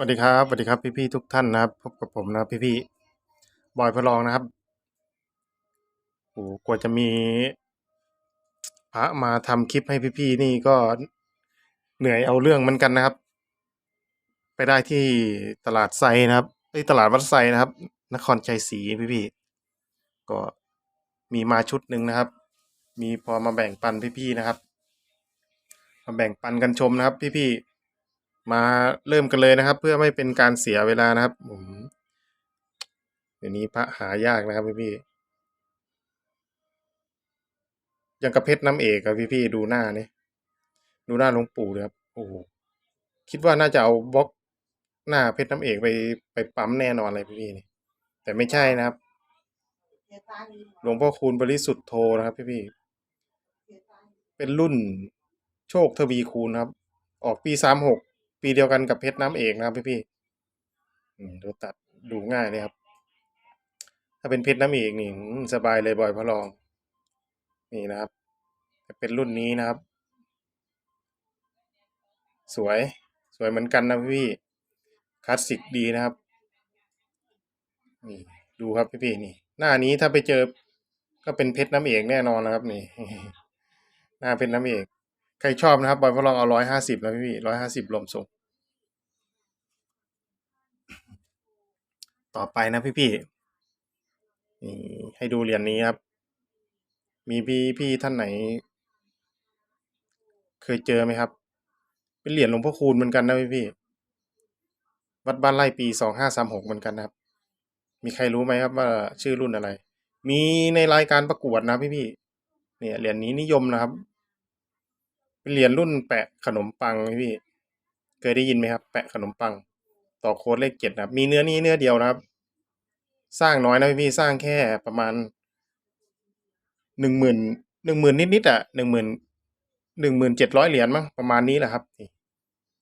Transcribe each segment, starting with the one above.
สวัสดีครับสวัสดีครับพี่ๆทุกท่านนะครับพบกับผมนะพี่ๆบอยพระรองนะครับโอ้โหกว่าจะมีพระมาทำคลิปให้พี่ๆนี่ก็เหนื่อยเอาเรื่องเหมือนกันนะครับ ไปได้ที่ตลาดไซนะครับไอ้ตลาดวัดไซนะครับ นครชัยศรีพี่ๆก็มีมาชุดหนึ่งนะครับ มีพอมาแบ่งปันพี่ๆนะครับมาแบ่งปันกันชมนะครับ พี่ๆ มาเริ่มกันเลยนะครับ เพื่อไม่เป็นการเสียเวลานะครับผมเดี๋ยวนี้พระหายากนะครับพี่ๆยังกระเพชรน้ำเอกครับพี่ๆดูหน้านี่ดูหน้าหลวงปู่เลยครับโอ้โหคิดว่าน่าจะเอาบล็อกหน้าเพชรน้ำเอกไปไปปั๊มแน่นอนเลยพี่ๆนี่แต่ไม่ใช่นะครับหลวงพ่อคูณบริสุทธิ์โทนะครับ พี่ๆเป็นรุ่นโชคทวีคูณครับ ออกปีสามหก ปีเดียวกันกับเพชรน้ำเอกนะครับพี่ๆอืมดูตัดดูง่ายเลยครับ ถ้าเป็นเพชรน้ำเอกนี่อืมสบายเลยบอยพระรอง นี่นะครับจะเป็นรุ่นนี้นะครับ สวยสวยเหมือนกันนะพี่ๆคลาสสิกดีนะครับนี่ดูครับพี่ๆนี่ หน้านี้ถ้าไปเจอก็เป็นเพชรน้ำเอกแน่นอนนะครับ นี่ หน้าเพชรน้ำเอก ใครชอบนะครับบอยพระรองเอาร้อยห้าสิบนะพี่ร้อยห้าสิบรวมส่ง ต่อไปนะพี่ๆนี่ให้ดูเหรียญนี้ครับ มีพี่พี่ท่านไหน เคยเจอไหมครับ เป็นเหรียญหลวงพ่อคูณเหมือนกันนะพี่พี่วัดบ้านไร่ปีสองห้าสามหกเหมือนกันนะครับ มีใครรู้ไหมครับว่าชื่อรุ่นอะไร มีในรายการประกวดนะพี่พี่เนี่ยเหรียญนี้นิยมนะครับ เป็นเหรียญรุ่นแปะขนมปังพี่ เคยได้ยินไหมครับ แปะขนมปัง ต่อโค้ดเลขเจ็ดนะครับ มีเนื้อนี้เนื้อเดียวนะครับ สร้างน้อยนะพี่สร้างแค่ประมาณหนึ่งหมื่นหนึ่งหมื่นนิดๆอะหนึ่งหมื่นหนึ่งหมื่นเจ็ดร้อยเหรียญมั้งประมาณนี้แหละครับนี่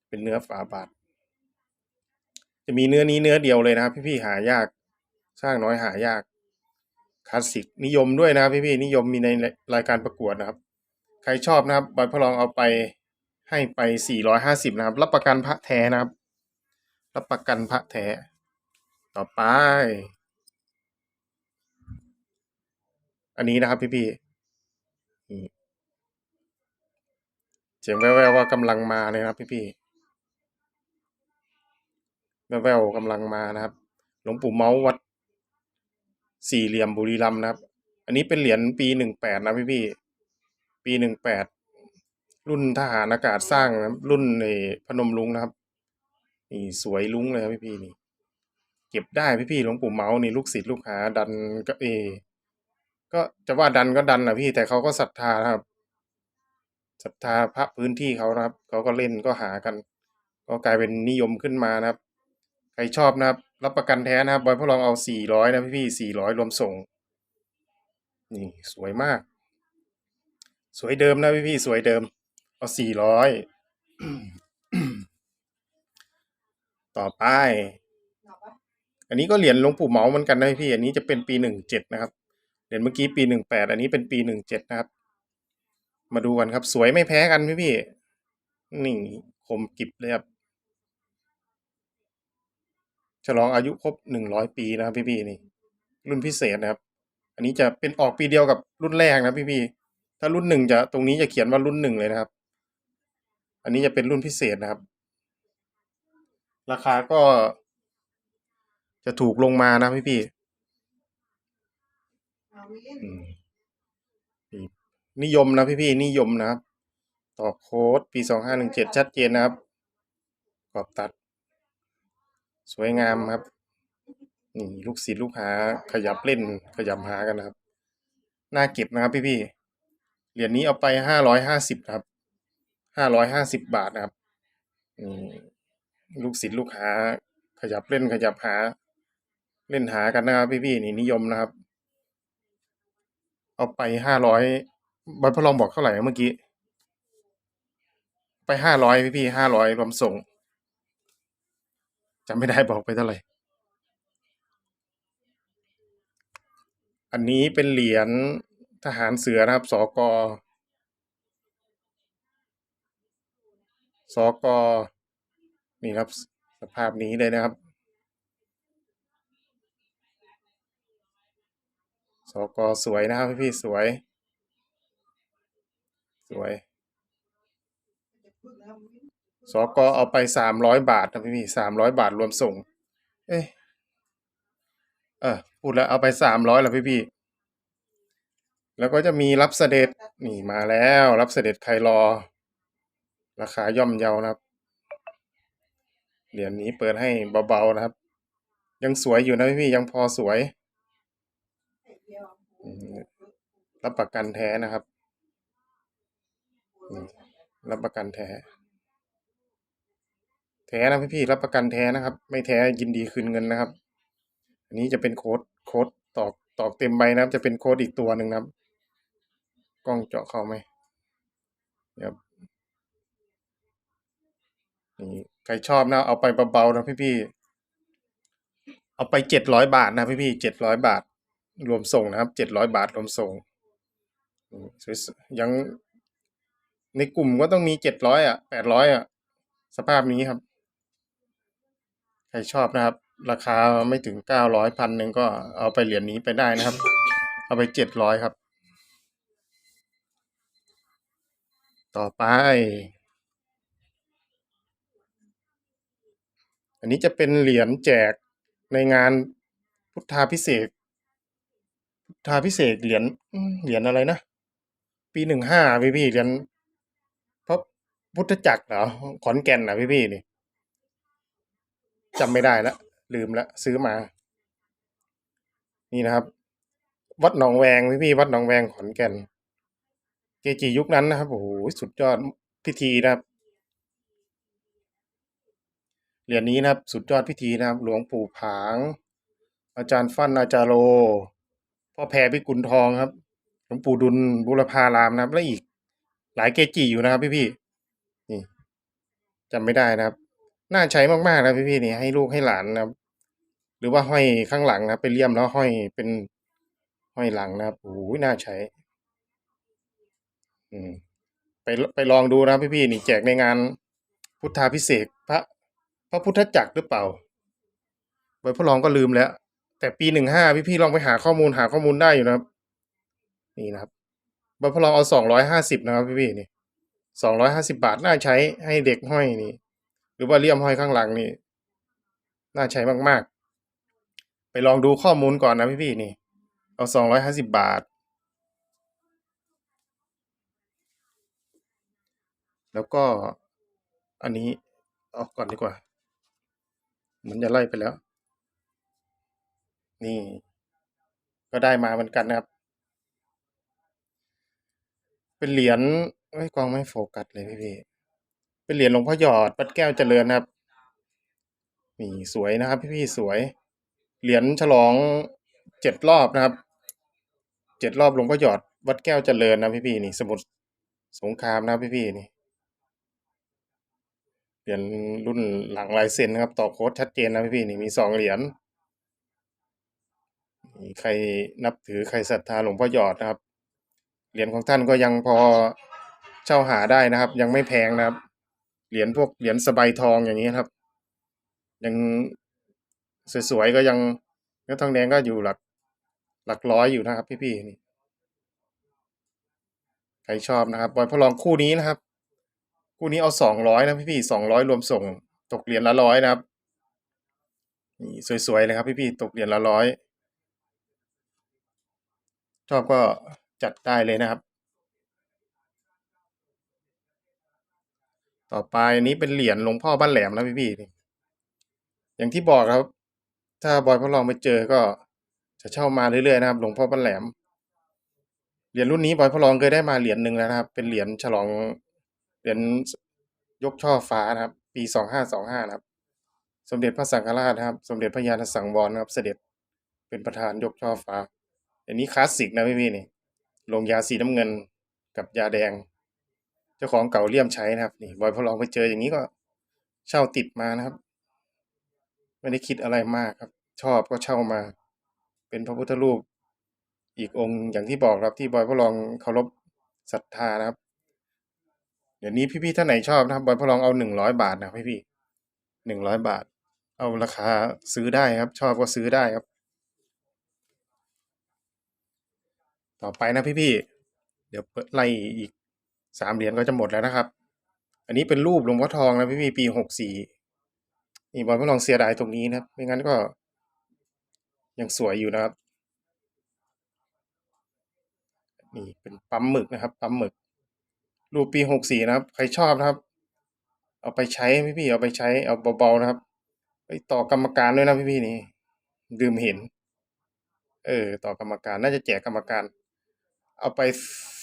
เป็นเนื้อฝาบาท จะมีเนื้อนี้เนื้อเดียวเลยนะครับ พี่ๆหายาก สร้างน้อยหายากคลาสสิกนิยมด้วยนะครับพี่ๆนิยมมีในรายการประกวดนะครับ ใครชอบนะครับบอยพระรองเอาไปให้ไปสี่ร้อยห้าสิบนะครับ รับประกันพระแท้นะครับ รับประกันพระแท้ ต่อไป อันนี้นะครับพี่พี่เสียงแววๆว่ากำลังมาเลยนะครับพี่พี่แว่วๆกำลังมานะครับ หลวงปู่เมาวัดสี่เหลี่ยมบุรีรัมย์นะครับ อันนี้เป็นเหรียญปีหนึ่งแปดนะพี่พี่ ปีหนึ่งแปดรุ่นทหารอากาศสร้างนะรุ่นในพนมรุ้งนะครับ นี่สวยลุ้งเลยครับพี่พี่นี่ เก็บได้พี่พี่หลวงปู่เมาส์นี่ลูกศิษย์ลูกหา ดันก็เอ ก็จะว่าดันก็ดันนะพี่แต่เขาก็ศรัทธานะครับศรัทธาพระพื้นที่เขานะครับเขาก็เล่นก็หากัน ก็กลายเป็นนิยมขึ้นมานะครับ ใครชอบนะครับ รับประกันแท้นะครับบอยพระรองเอาสี่ร้อยนะพี่พี่สี่ร้อยรวมส่ง นี่สวยมาก สวยเดิมนะพี่พี่สวยเดิม เอาสี่ร้อยต่อไป อันนี้ก็เหรียญหลวงปู่เหมาเหมือนกันนะพี่ อันนี้จะเป็นปีหนึ่งเจ็ดนะครับ เหรียญเมื่อกี้ปีหนึ่งแปดอันนี้เป็นปีหนึ่งเจ็ดนะครับ มาดูกันครับ สวยไม่แพ้กันพี่พี่นี่คมกิบเลยครับ ฉลองอายุครบหนึ่งร้อยปีนะครับพี่พี่นี่ รุ่นพิเศษนะครับ อันนี้จะเป็นออกปีเดียวกับรุ่นแรกนะพี่พี่ ถ้ารุ่นหนึ่งจะตรงนี้จะเขียนว่ารุ่นหนึ่งเลยนะครับ อันนี้จะเป็นรุ่นพิเศษนะครับ ราคาก็ จะถูกลงมานะพี่พี่ๆอืมนี่นิยมนะพี่พี่ๆนิยมนะครับต่อโค้ดปีสองห้าหนึ่งเจ็ดชัดเจนนะครับกรอบตัด สวยงามครับนี่ลูกศิษย์ลูกหาขยับเล่นขยับหากันนะครับ น่าเก็บนะครับพี่พี่ๆ เหรียญนี้เอาไปห้าร้อยห้าสิบครับห้าร้อยห้าสิบบาทนะครับลูกศิษย์ลูกหา ขยับเล่นขยับหา เล่นหากันนะครับพี่พี่ๆนี่นิยมนะครับ เอาไปห้าร้อยบอยพระรองบอกเท่าไหร่เมื่อกี้ ไปห้าร้อยพี่พี่ห้าร้อยรวมส่งจำไม่ได้บอกไปเท่าไหร่ อันนี้เป็นเหรียญ ทหารเสือนะครับ สกสกนี่ครับ สภาพนี้เลยนะครับ สกสวยนะครับพี่ๆสวย สวย สกเอาไปสามร้อยบาทนะพี่พี่สามร้อยบาทรวมส่ง เอ้ยเออพูดแล้วเอาไปสามร้อยแล้วพี่พี่ แล้วก็จะมีรับเสด็จนี่มาแล้ว รับเสด็จใครรอ ราคาย่อมเยานะครับเหรียญนี้เปิดให้เบาๆนะครับ ยังสวยอยู่นะพี่พี่ยังพอสวย รับประกันแท้นะครับ รับประกันแท้ แท้นะพี่พี่รับประกันแท้นะครับ ไม่แท้ยินดีคืนเงินนะครับ อันนี้จะเป็นโค้ดโค้ดตอกตอกเต็มใบนะครับ จะเป็นโค้ดอีกตัวหนึ่งนะครับ กล้องเจาะเข้าไหมครับนี่ใครชอบนะเอาไปเบาๆนะพี่พี่เอาไปเจ็ดร้อยบาทนะพี่พี่เจ็ดร้อยบาท รวมส่งนะครับเจ็ดร้อยบาทรวมส่งยังในกลุ่มก็ต้องมีเจ็ดร้อยอะแปดร้อยอะ สภาพนี้ครับ ใครชอบนะครับ ราคาไม่ถึงเก้าร้อยพันหนึ่งก็เอาไปเหรียญนี้ไปได้นะครับ เอาไปเจ็ดร้อยครับ ต่อไป อันนี้จะเป็นเหรียญแจกในงานพุทธาพิเศษ พุทธาพิเศษเหรียญเหรียญอะไรนะ ปีหนึ่งห้าพี่พี่เหรียญพราะพุทธจักรเหรอขอนแก่นนะพี่พี่นี่จำไม่ได้ละลืมละซื้อมา นี่นะครับ วัดหนองแวงพี่พี่วัดหนองแวงขอนแก่น จิยุคนั้นนะครับโอ้โหสุดยอดพิธีนะครับเหรียญนี้นะครับ สุดยอดพิธีนะครับ หลวงปู่ผาง อาจารย์ฟั่นอาจารโลพ่อแพรพิกุลทองครับ หลวงปู่ดุลบุรพารามนะครับ และอีก หลายเกจิอยู่นะครับ พี่พี่ๆนี่จำไม่ได้นะครับ น่าใช้มากๆนะพี่พี่ๆนี่ให้ลูกให้หลานนะครับ หรือว่าห้อยข้างหลังนะครับไปเลี่ยมแล้วห้อยเป็นห้อยหลังนะครับโอ้โหน่าใช้ อืมไปไปลองดูนะพี่พี่นี่แจกในงานพุทธาพิเศษพระ พระพุทธจักรหรือเปล่าไว้พ่อลองก็ลืมแล้ว แต่ปีหนึ่งห้าพี่พี่ลองไปหาข้อมูลหาข้อมูลได้อยู่นะครับ นี่นะครับไว้พ่อลองเอาสองร้อยห้าสิบนะครับพี่พี่นี่สองร้อยห้าสิบาทน่าใช้ให้เด็กห้อยนี่ หรือว่าเลี่ยมห้อยข้างหลังนี่ น่าใช้มากๆ ไปลองดูข้อมูลก่อนนะพี่พี่นี่ เอาสองร้อยห้าสิบบาท แล้วก็อันนี้เอาก่อนดีกว่า เหมือนจะไล่ไปแล้ว นี่ก็ได้มาเหมือนกันนะครับ เป็นเหรียญเอ้กองไม่โฟกัสเลยพี่พี่ๆเป็นเหรียญหลวงพ่อหยอดวัดแก้วเจริญนะครับ นี่สวยนะครับ พี่พี่ๆสวย เหรียญฉลองเจ็ดรอบนะครับ เจ็ดรอบหลวงพ่อหยอดวัดแก้วเจริญนะพี่พี่ๆนี่ สมุทรสงครามนะพี่พี่ๆนี่ เหรียญรุ่นหลังลายเซ็นนะครับ ต่อโค้ดชัดเจนนะพี่พี่นี่มีสองเหรียญนี่ใครนับถือใครศรัทธาหลวงพ่อหยอดนะครับ เหรียญของท่านก็ยังพอเช่าหาได้นะครับ ยังไม่แพงนะครับ เหรียญพวกเหรียญสบายทองอย่างนี้ครับ ยังสวยๆก็ยังเนื้อทองแดงก็อยู่หลักหลักร้อยอยู่นะครับ พี่ๆนี่ใครชอบนะครับบอยพอลองคู่นี้นะครับ คู่นี้เอาสองร้อยนะพี่ๆสองร้อยรวมส่ง ตกเหรียญละร้อยนะครับนี่สวยๆเลยครับพี่ๆตกเหรียญละร้อยชอบก็จัดได้เลยนะครับ ต่อไปนี้เป็นเหรียญหลวงพ่อบ้านแหลมนะพี่พี่อย่างที่บอกครับ ถ้าบอยพอลองไปเจอก็จะเช่ามาเรื่อยๆนะครับ หลวงพ่อบ้านแหลม เหรียญรุ่นนี้บอยพอลองเคยได้มาเหรียญหนึ่งแล้วนะครับ เป็นเหรียญฉลอง เหรียญยกช่อฟ้านะครับ ปีสองห้าสองห้านะครับ สมเด็จพระสังฆราชนะครับ สมเด็จพระญาณสังวรนะครับ เสด็จเป็นประธานยกช่อฟ้าอันนี้คลาสสิกนะพี่พี่นี่ลงยาสีน้ำเงินกับยาแดง เจ้าของเก่าเลี่ยมใช้นะครับ นี่บอยพอลองไปเจออย่างนี้ก็เช่าติดมานะครับ ไม่ได้คิดอะไรมากครับ ชอบก็เช่ามา เป็นพระพุทธรูป อีกองค์อย่างที่บอกครับที่บอยพอลองเคารพศรัทธานะครับ ดี๋ยวนี้พี่ๆท่านไหนชอบนะครับบอยพอลองเอาหนึ่งร้อยบาทนะพี่ๆหนึ่งร้อยบาท เอาราคาซื้อได้ครับ ชอบก็ซื้อได้ครับ ต่อไปนะพี่ๆเดี๋ยวไล่อีกสามเหรียญก็จะหมดแล้วนะครับ อันนี้เป็นรูปหลวงพ่อทองนะพี่ๆปีหกสี่นี่บอลพ่อทองเสียดายตรงนี้นะครับไม่งั้นก็ยังสวยอยู่นะครับ นี่เป็นปั๊มหมึกนะครับ ปั๊มหมึก รูปีหกสี่นะครับ ใครชอบนะครับ เอาไปใช้พี่พี่ๆเอาไปใช้เอาเบาๆนะครับ ไปต่อกรรมการด้วยนะพี่พี่ๆนี่ลืมเห็น เออ ต่อกรรมการน่าจะแจกกรรมการ เอาไป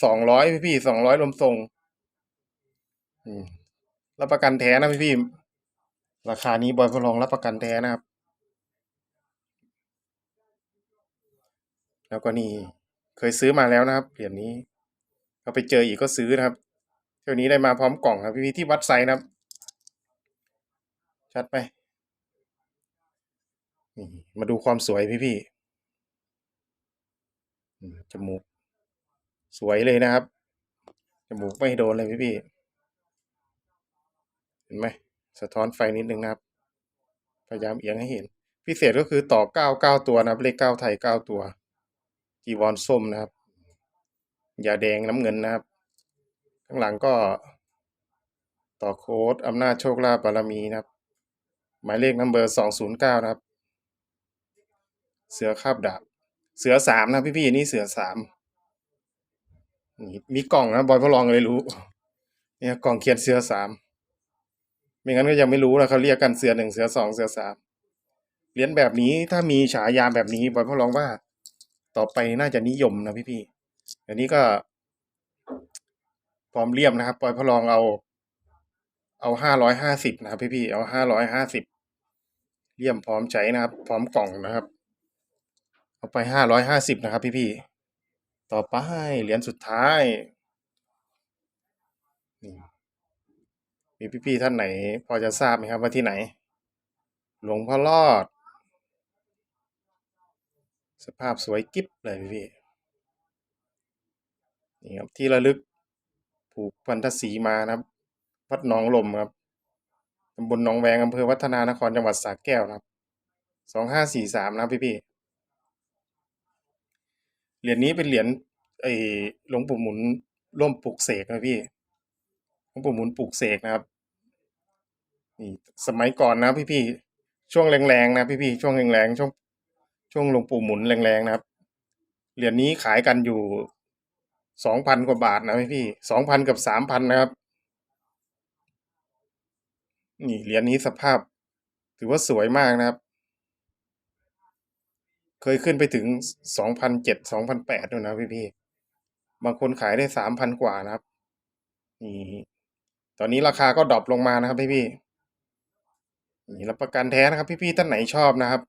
สองร้อยพี่พี่สองร้อยลมทรงอืมรับประกันแท้นะพี่พี่ๆราคานี้บอยพลองรับประกันแท้นะครับ แล้วก็นี่เคยซื้อมาแล้วนะครับเหรียญนี้เอาไปเจออีกก็ซื้อนะครับ เที่ยวนี้ได้มาพร้อมกล่องครับพี่ๆที่วัดไซน์นะครับ ชัดไหมมาดูความสวยพี่พี่จมูก สวยเลยนะครับ จมูกไม่โดนเลยพี่พี่เห็นไหมสะท้อนไฟนิดนึงนะครับ พยายามเอียงให้เห็น พิเศษก็คือต่อเก้าเก้าตัวนะครับ เลขเก้าไทยเก้าตัว จีวรส้มนะครับ ยาแดงน้ำเงินนะครับ ข้างหลังก็ต่อโค้ดอำนาจโชคลาภบารมีนะครับ หมายเลขนัมเบอร์สองศูนย์เก้านะครับ เสือคาบดาบ เสือสามนะพี่พี่ๆนี่เสือสามนี่มีกล่องนะบอยพอลองเลยรู้ เนี่ยกล่องเขียนเสือสามไม่งั้นก็ยังไม่รู้นะเขาเรียกกันเสือหนึ่งเสือสองเสือสามเหรียญแบบนี้ถ้ามีฉายาแบบนี้บอยพอลองว่า ต่อไปน่าจะนิยมนะพี่พี่ๆอันนี้ก็ พร้อมเลี่ยมนะครับบอยพอลองเอา เอาห้าร้อยห้าสิบนะครับ พี่พี่เอาห้าร้อยห้าสิบเลี่ยมพร้อมใช้นะครับ พร้อมกล่องนะครับ เอาไปห้าร้อยห้าสิบนะครับ พี่พี่ต่อไปเหรียญสุดท้ายนี่มีพี่พี่ๆท่านไหน พอจะทราบไหมครับว่าที่ไหน หลวงพ่อรอด สภาพสวยกิ๊บเลยพี่พี่ๆนี่ครับที่ระลึก ผูกพันธสีมานะครับ วัดหนองลมครับตำบลหนองแวงอำเภอวัฒนานครจังหวัดสระแก้วครับสองห้าสี่สามนะครับพี่พี่ๆเหรียญนี้เป็นเหรียญไอ้หลวงปู่หมุนร่วมปลูกเสกนะพี่หลวงปู่หมุนปลูกเสกนะครับนี่สมัยก่อนนะพี่พี่ๆช่วงแรงๆนะพี่พี่ๆช่วงแรงๆช่วงช่วงหลวงปู่หมุนแรงๆนะครับเหรียญนี้ขายกันอยู่ สองพันกว่าบาทนะพี่พี่สองพันกับสามพันนะครับ นี่เหรียญนี้สภาพ ถือว่าสวยมากนะครับ เคยขึ้นไปถึงสองพันเจ็ดสองพันแปดด้วยนะพี่พี่บางคนขายได้สามพันกว่านะครับ นี่ ตอนนี้ราคาก็ดรอปลงมานะครับพี่พี่นี่รับประกันแท้นะครับ พี่พี่ท่านไหนชอบนะครับ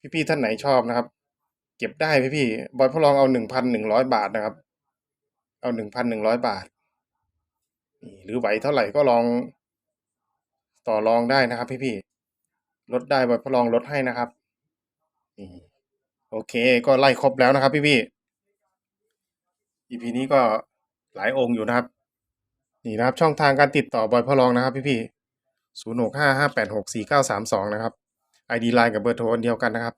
พี่พี่ท่านไหนชอบนะครับ เก็บได้พี่พี่ บอยพอลองเอาหนึ่งพันหนึ่งร้อยบาทนะครับ เอาหนึ่งพันหนึ่งร้อยบาท หรือไหวเท่าไหร่ก็ลอง ต่อรองได้นะครับ พี่พี่ลดได้บอยพอลองลดให้นะครับโอเค ก็ไล่ครบแล้วนะครับ พี่พี่ๆ EP นี้ก็หลายองค์อยู่นะครับ นี่นะครับ ช่องทางการติดต่อบอยพอลองนะครับ พี่พี่ศูนย์หกห้าห้าแปดหกสี่เก้าสามสองนะครับ ID ไลน์กับเบอร์โทรเดียวกันนะครับ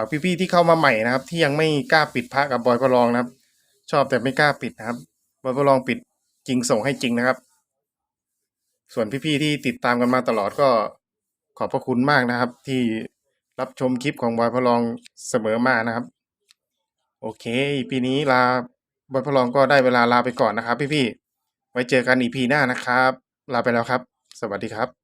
ากพี่ๆที่เข้ามาใหม่นะครับ ที่ยังไม่กล้าปิดพระกับบอยพอลองนะครับ ชอบแต่ไม่กล้าปิดนะครับ บอยพอลองปิดจริงส่งให้จริงนะครับ ส่วนพี่ๆที่ติดตามกันมาตลอดก็ขอบพระคุณมากนะครับ ที่รับชมคลิปของบอยพอลองเสมอมานะครับ โอเค ปีนี้ลาบอยพอลองก็ได้เวลาลาไปก่อนนะครับ พี่ๆไว้เจอกันอีพีหน้านะครับ ลาไปแล้วครับ สวัสดีครับ